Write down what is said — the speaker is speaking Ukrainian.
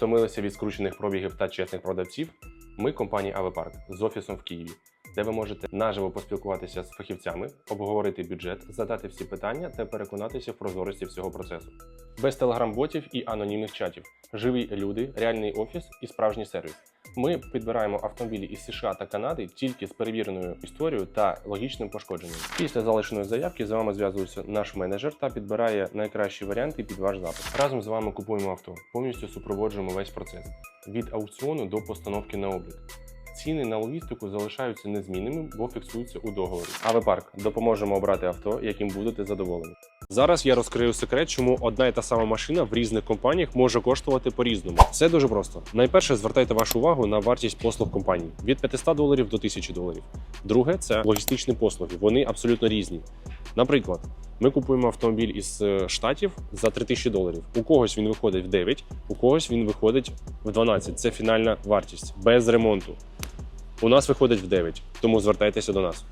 Втомилися від скручених пробігів та чесних продавців? Ми компанія Авепарк з офісом в Києві, де ви можете наживо поспілкуватися з фахівцями, обговорити бюджет, задати всі питання та переконатися в прозорості всього процесу. Без телеграм-ботів і анонімних чатів. Живі люди, реальний офіс і справжній сервіс. Ми підбираємо автомобілі із США та Канади тільки з перевіреною історією та логічним пошкодженням. Після залишеної заявки з вами зв'язується наш менеджер та підбирає найкращі варіанти під ваш запит. Разом з вами купуємо авто, повністю супроводжуємо весь процес від аукціону до постановки на облік. Ціни на логістику залишаються незмінними, бо фіксуються у договорі. Авепарк допоможемо обрати авто, яким будете задоволені. Зараз я розкрию секрет, чому одна і та сама машина в різних компаніях може коштувати по-різному. Все дуже просто. Найперше, звертайте вашу увагу на вартість послуг компанії від 500 доларів до 1000 доларів. Друге, це логістичні послуги. Вони абсолютно різні. Наприклад, ми купуємо автомобіль із е, штатів за 3000 доларів. У когось він виходить в 9, у когось він виходить в 12. Це фінальна вартість без ремонту. У нас виходить в 9, тому звертайтеся до нас.